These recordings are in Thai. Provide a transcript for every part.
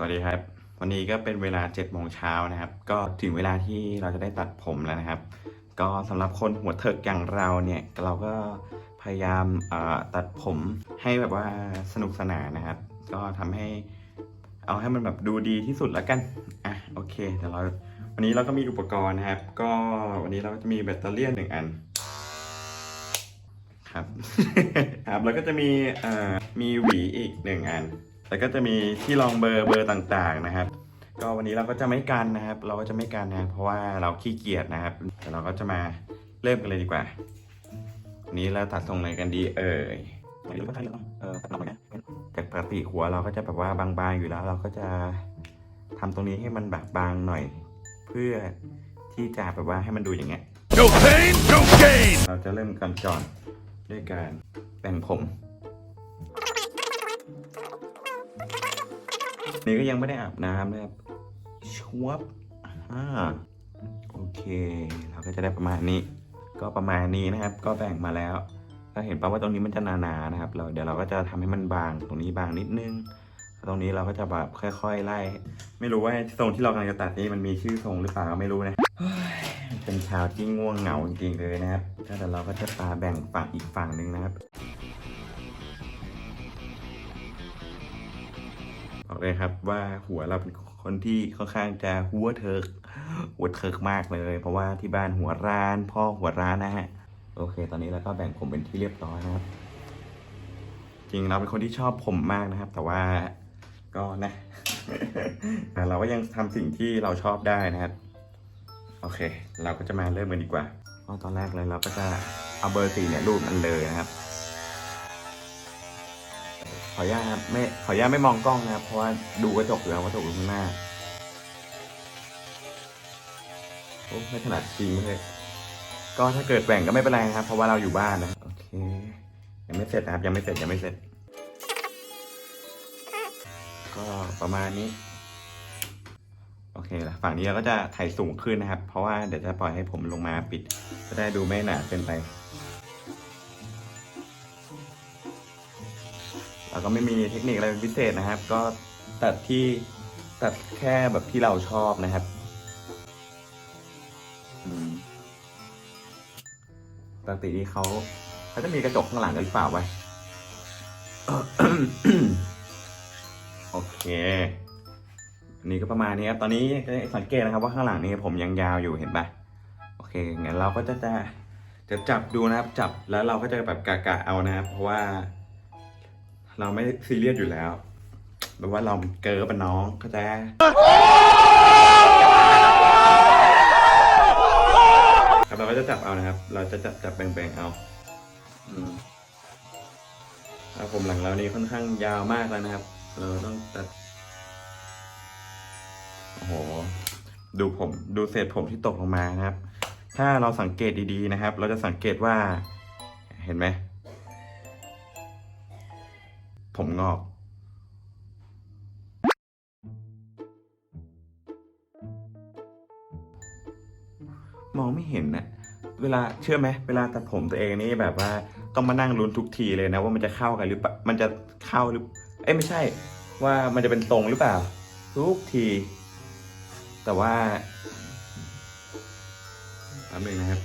สวัสดีครับ วันนี้ก็เป็นเวลา7จ็ดโมงเช้านะครับ ก็ถึงเวลาที่เราจะได้ตัดผมแล้วนะครับ ก็สำหรับคนหัวเถิกอย่างเราเนี่ยเราก็พยายามตัดผมให้แบบว่าสนุกสนานนะครับ ก็ทำให้เอาให้มันแบบดูดีที่สุดแล้วกันอะโอเคเดี๋ยวเราวันนี้เราก็มีอุปกรณ์นะครับ ก็วันนี้เราก็จะมีแบตเตอรี่หนึ่งอันครับครับแล้วก็จะมีมีหวีอีกหนึ่งอัน แล้วก็จะมีที่รองเบอร์เบอร์ต่างๆนะครับ ก็วันนี้เราก็จะไม่กันนะครับ เราก็จะไม่กันนะเพราะว่าเราขี้เกียจนะครับแต่เราก็จะมาเริ่มกันเลยดีกว่าวันนี้เราตัดทรงไหนกันดีเอ่ยไม่รู้ว่าใครหรอเออตัดหน่อยนะจากปกติหัวเราก็จะแบบว่าบางๆอยู่แล้ว เราก็จะทำตรงนี้ให้มันแบบบางหน่อย เพื่อที่จะแบบว่าให้มันดูอย่างเงี้ย No pain, no gain. เราจะเริ่มกันก่อนด้วยการแบ่งผม นี่ก็ยังไม่ได้อาบน้ำนะครับชวบอ่าโอเค เราก็จะได้ประมาณนี้ ก็ประมาณนี้นะครับ ก็แบ่งมาแล้วก็เห็นป่าว่าตรงนี้มันจะหนาๆนะครับ เราเดี๋ยวเราก็จะทำให้มันบางตรงนี้บางนิดนึง ตรงนี้เราก็จะแบบค่อย ๆ ไล่ ไม่รู้ว่าทรงที่เรากำลังจะตัดนี้มันมีชื่อทรงหรือเปล่าก็ไม่รู้นะเป็นช้าที่ง่วงเหงาจริงๆเลยนะครับก็เดี๋ยวเราก็จะตาแบ่งฝั่งอีกฝั่งหนึ่งนะครับ บอกเลยครับว่าหัวเราเป็นคนที่ค่อนข้างจะหัวเถิกหัวเถิกมากเลย เพราะว่าที่บ้านหัวร้าน พ่อหัวร้านนะฮะ โอเค ตอนนี้เราก็แบ่งผมเป็นที่เรียบร้อยนะครับ จริงเราเป็นคนที่ชอบผมมากนะครับ แต่ว่าก็นะแต่เราก็ยังทำสิ่งที่เราชอบได้นะครับ โอเค เราก็จะมาเริ่มกันดีกว่าเพราะตอนแรกเลยเราก็จะเอาเบอร์สี่เนี่ยรูปมันเลยนะครับ ออนุญาตไม่ขออนุญาตไม่มองกล้องนะครับ เพราะว่าดูกระจกอยู่แล้วกระจกอยู่ข้างหน้าโอ้ไม่ถนัดจริงเลยก็ถ้าเกิดแบ่งก็ไม่เป็นไรนะครับ เพราะว่าเราอยู่บ้านนะโอเคยังไม่เสร็จนะครับ ยังไม่เสร็จยังไม่เสร็จ ก็ประมาณนี้ โอเคละฝั่งนี้เราก็จะถ่ายสูงขึ้นนะครับ เพราะว่าเดี๋ยวจะปล่อยให้ผมลงมาปิด จะได้ดูไม่หนาเกินไป เราก็ไม่มีเทคนิคอะไรเป็นพิเศษนะครับ ก็ตัดที่ตัดแค่แบบที่เราชอบนะครับปกติที่เขาเขาจะมีกระจกข้างหลังกันหรือเปล่าวะโอเคอันนี้ก็ประมาณนี้ครับ ตอนนี้สังเกตนะครับว่าข้างหลังนี้ผมยังยาวอยู่เห็นปะโอเค งั้นเราก็จะจะจะจับดูนะครับ จับแล้วเราก็จะแบบกะกะเอานะครับ เพราะว่า เราไม่ซีเรียสอยู่แล้วแบบว่าเราเกิร์เป็นน้องเข้าใจครับเราก็จะจับเอานะครับ เราจะจับจับแบ่งๆเอาอืมแล้วผมหลังเรานี่ค่อนข้างยาวมากแล้วนะครับ เราต้องตัดโอ้โหดูผมดูเศษผมที่ตกลงมานะครับ ถ้าเราสังเกตดีๆนะครับ เราจะสังเกตว่า เห็นไหม ผมงอกมองไม่เห็นนะเวลาเชื่อไหมเวลาตัดผมตัวเองนี่แบบว่าต้องมานั่งลุ้นทุกทีเลยนะว่ามันจะเข้ากันหรือเปล่ามันจะเข้าหรือ เอ้ยไม่ใช่ ว่ามันจะเป็นทรงหรือเปล่า ทุกที แต่ว่าแป๊บนึงนะครับ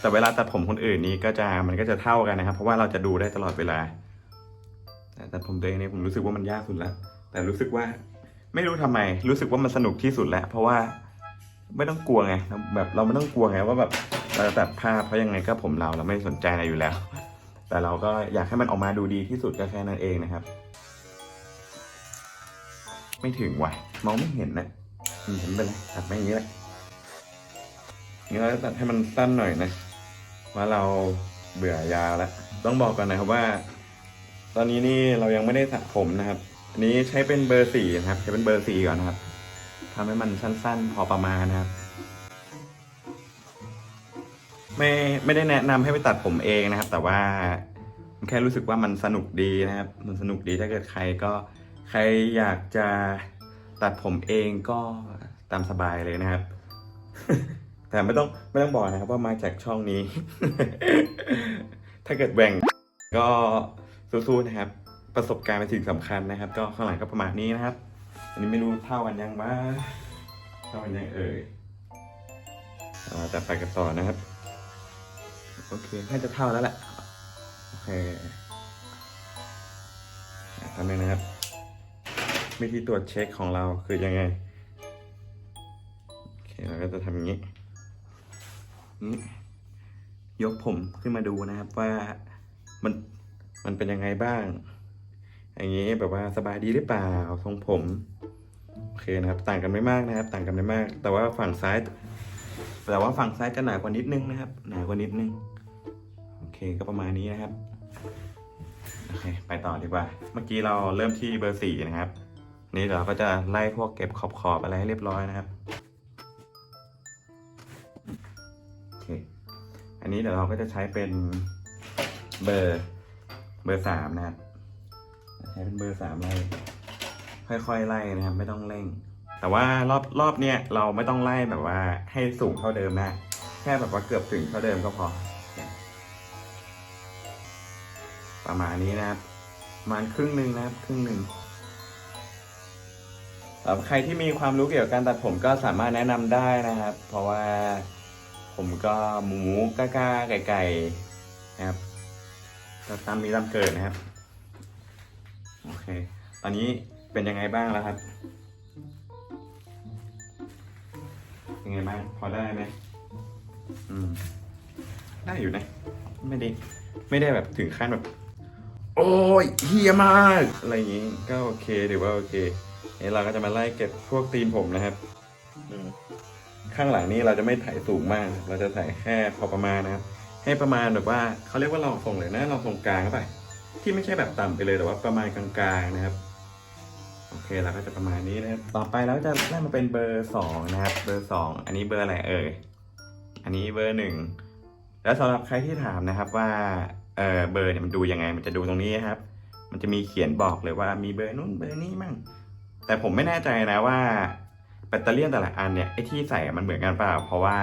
แต่เวลาตัดผมคนอื่นนี่ก็จะมันก็จะเท่ากันนะครับ เพราะว่าเราจะดูได้ตลอดเวลา แต่ผมตัวเองเนี่ยผมรู้สึกว่ามันยากสุดแล้ว แต่รู้สึกว่าไม่รู้ทำไม รู้สึกว่ามันสนุกที่สุดแล้ว เพราะว่าไม่ต้องกลัวไงแบบเราไม่ต้องกลัวไงว่าแบบเราจะตัดภาพเพราะยังไงก็ผมเราเราไม่สนใจอะไรอยู่แล้ว แต่เราก็อยากให้มันออกมาดูดีที่สุดก็แค่นั้นเองนะครับ ไม่ถึงว่ะมองไม่เห็นนะอืมเห็นไปเลยตัดไปอย่างนี้แหละนี่เราจะตัดให้มันสั้นหน่อยนะว่าเราเบื่อยาแล้วต้องบอกก่อนนะครับว่า ตอนนี้นี่เรายังไม่ได้สระผมนะครับ อันนี้ใช้เป็นเบอร์สี่นะครับ ใช้เป็นเบอร์สี่ก่อนนะครับทำให้มันสั้นๆ พอประมาณนะครับ ไม่ไม่ได้แนะนำให้ไปตัดผมเองนะครับ แต่ว่าแค่รู้สึกว่ามันสนุกดีนะครับ มันสนุกดีถ้าเกิดใครก็ใครอยากจะตัดผมเองก็ตามสบายเลยนะครับ แต่ไม่ต้องไม่ต้องบอกนะครับว่ามาจากช่องนี้ ถ้าเกิดแบ่งก็ สู้ๆนะครับ ประสบการณ์เป็นสิ่งสำคัญนะครับ ก็ข้างหลังก็ประมาณนี้นะครับ อันนี้ไม่รู้เท่ากันยังวะเท่ากันยังเอ่ยอ่าแต่ไปกันต่อนะครับ โอเคน่าจะเท่าแล้วแหละโอเคทำเลยนะครับวิธีตรวจเช็คของเราคือยังไงโอเคเราก็จะทำอย่างนี้นี้ยกผมขึ้นมาดูนะครับว่ามัน มันเป็นยังไงบ้าง อย่างนี้แบบว่าสบายดีหรือเปล่าทรงผมโอเคนะครับ ต่างกันไม่มากนะครับ ต่างกันไม่มาก แต่ว่าฝั่งซ้าย แต่ว่าฝั่งซ้ายจะหนากว่านิดนึงนะครับ หนากว่านิดนึงโอเคก็ประมาณนี้นะครับโอเคไปต่อดีกว่า เมื่อกี้เราเริ่มที่เบอร์สี่นะครับ นี่เราก็จะไล่พวกเก็บขอบขอบอะไรให้เรียบร้อยนะครับโอเคอันนี้เดี๋ยวเราก็จะใช้เป็นเบอร์ เบอร์สามนะครับใช้เป็นเบอร์สามไล่ค่อยๆไล่นะครับ ไม่ต้องเร่ง แต่ว่ารอบรอบเนี้ยเราไม่ต้องไล่แบบว่าให้สูงเท่าเดิมนะแค่แบบว่าเกือบถึงเท่าเดิมก็พอ ประมาณนี้นะครับประมาณครึ่งหนึ่งนะครับ ครึ่งหนึ่งสำหรับใครที่มีความรู้เกี่ยวกับการตัดผมก็สามารถแนะนำได้นะครับ เพราะว่าผมก็หมูกล้าๆไก่ๆนะครับก็ ตามมีตามเกิดนะครับ โอเค ตอนนี้เป็นยังไงบ้างแล้วครับ ยังไงบ้าง พอได้ไหมอืม ได้อยู่นะ ไม่ได้ ไม่ได้แบบถึงขั้นแบบ โอ้ยเฮียมาก อะไรอย่างงี้ ก็โอเคถือว่าโอเคเนี่เราก็จะมาไล่เก็บพวกตีนผมนะครับ อืมข้างหลังนี่เราจะไม่ถ่ายสูงมาก เราจะถ่ายแค่พอประมาณนะครับ ให้ประมาณแบบว่าเขาเรียกว่าลองทรงเลยนะลองทรงกลางเข้าไปที่ไม่ใช่แบบต่ำไปเลยแต่ว่าประมาณกลางๆนะครับโอเคเราก็จะประมาณนี้นะครับต่อไปเราจะไล่มาเป็นเบอร์สองนะครับ เบอร์สองอันนี้เบอร์อะไรเอ่ยอันนี้เบอร์หนึ่งแล้วสำหรับใครที่ถามนะครับว่าเออเบอร์เนี่ยมันดูยังไง มันจะดูตรงนี้นครับ มันจะมีเขียนบอกเลยว่ามีเบอร์นู้นเบอร์นี้มั่งแต่ผมไม่แน่ใจนะว่าแบตเตอรี่แต่ละอันเนี่ยไอที่ใส่มันเหมือนกันเปล่า เพราะว่า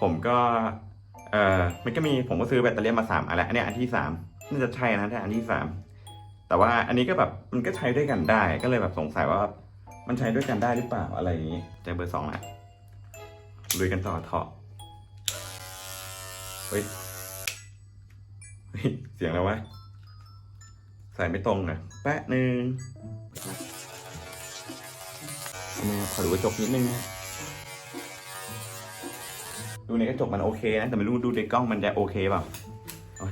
ผมก็ เออมันก็มีผมก็ซื้อแบตเตอรี่มาสามอันแล้วอันนี้อันที่สามน่าจะใช่นะแต่อันที่สามแต่ว่าอันนี้ก็แบบมันก็ใช้ด้วยกันได้ก็เลยแบบสงสัยว่า มันใช้ด้วยกันได้หรือเปล่าอะไรอย่างนี้เจเบอร์สองละลุยกันต่อเถาะเฮ้ยเสียงอะไรวะใส่ไม่ตรงอะแป๊ะหนึ่งนี่ขอดูกระจกนิดนึงนะ ดูในกระจกมันโอเคนะ แต่ไม่รู้ดูในกล้องมันจะโอเคเปล่า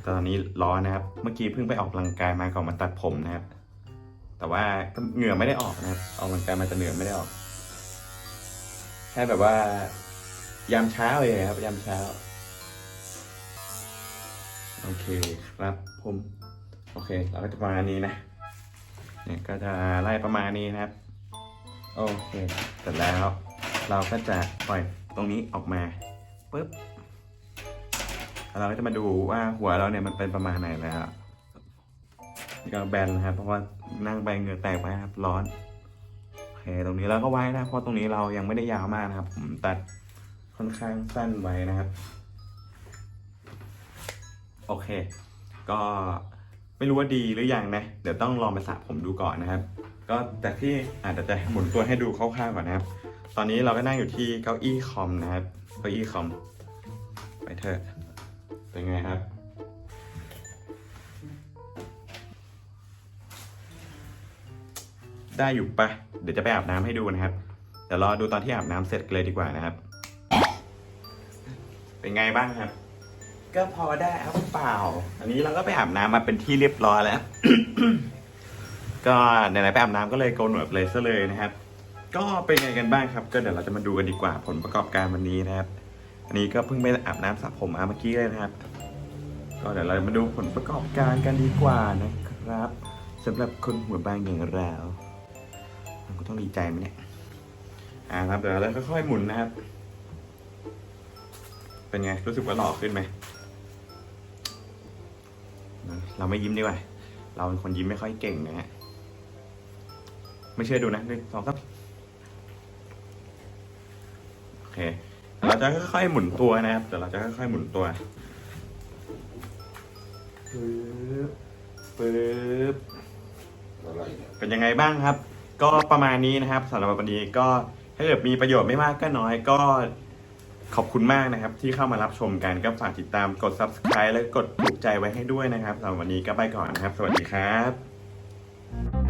แต่ตอนนี้ร้อนนะครับ เมื่อกี้เพิ่งไปออกกำลังกายมาก่อนมาตัดผมนะครับ แต่ว่าเหงื่อไม่ได้ออกนะครับ ออกกำลังกายมาแต่เหงื่อไม่ได้ออก แค่แบบว่า ยามเช้าเลยครับ ยามเช้า โอเคครับผม โอเค เราก็จะประมาณนี้นะ เนี่ยก็จะไล่ประมาณนี้นะครับ โอเค เสร็จแล้ว เราก็จะปล่อยตรงนี้ออกมา ปุ๊บเราก็จะมาดูว่าหัวเราเนี่ยมันเป็นประมาณไหนแล้วนี่ก็แบนนะครับ เพราะว่านั่งไปเหงื่อแตกไปครับ ร้อนโอเคตรงนี้เราก็ไว้นะเพราะตรงนี้เรายังไม่ได้ยาวมากนะครับผมตัดค่อนข้างสั้นไว้นะครับ โอเค ก็ไม่รู้ว่าดีหรือยังนะ เดี๋ยวต้องลองไปสระผมดูก่อนนะครับ ก็แต่ที่อาจจะจะหมุนตัวให้ดูคร่าวๆก่อนนะครับ ตอนนี้เราก็นั่งอยู่ที่เก้าอี้คอมนะครับ เก้าอี้คอมไปเถอะเป็นไงครับ ได้อยู่ปะเดี๋ยวจะไปอาบน้ำให้ดูนะครับ เดี๋ยวรอดูตอนที่อาบน้ำเสร็จเลยดีกว่านะครับ เป็นไงบ้างครับ ก็พอได้ครับเปล่า อันนี้เราก็ไปอาบน้ำมาเป็นที่เรียบร้อยแล้ว ก็ไหนๆไปอาบน้ำก็เลยโกนหนวดเลยซะเลยนะครับ ก็เป็นไงกันบ้างครับ ก็เดี๋ยวเราจะมาดูกันดีกว่าผลประกอบการวันนี้นะครับ อันนี้ก็เพิ่งไปอาบน้ำสระผมมาเมื่อกี้เลยนะครับ ก็เดี๋ยวเรามาดูผลประกอบการกันดีกว่านะครับสำหรับคนหัวบางอย่างเรามันก็ต้องดีใจไหมเนี่ยอ่าครับเดี๋ยวเราค่อยๆหมุนนะครับ เป็นไงรู้สึกว่าหล่อขึ้นไหมเราไม่ยิ้มดีกว่าเราเป็นคนยิ้มไม่ค่อยเก่งนะฮะไม่เชื่อดูนะหนึ่งสองสามโอเค เราจะค่อยๆหมุนตัวนะครับเดี๋ยวเราจะค่อยๆหมุนตัวปึ๊บปึ๊บอะไรเนี่ยเป็นยังไงบ้างครับ ก็ประมาณนี้นะครับสำหรับวันนี้ก็ถ้าเกิดมีประโยชน์ไม่มากก็น้อยก็ขอบคุณมากนะครับ ที่เข้ามารับชมกันก็ฝากติดตามกด subscribe และกดถูกใจไว้ให้ด้วยนะครับสำหรับวันนี้ก็ไปก่อนนะครับ สวัสดีครับ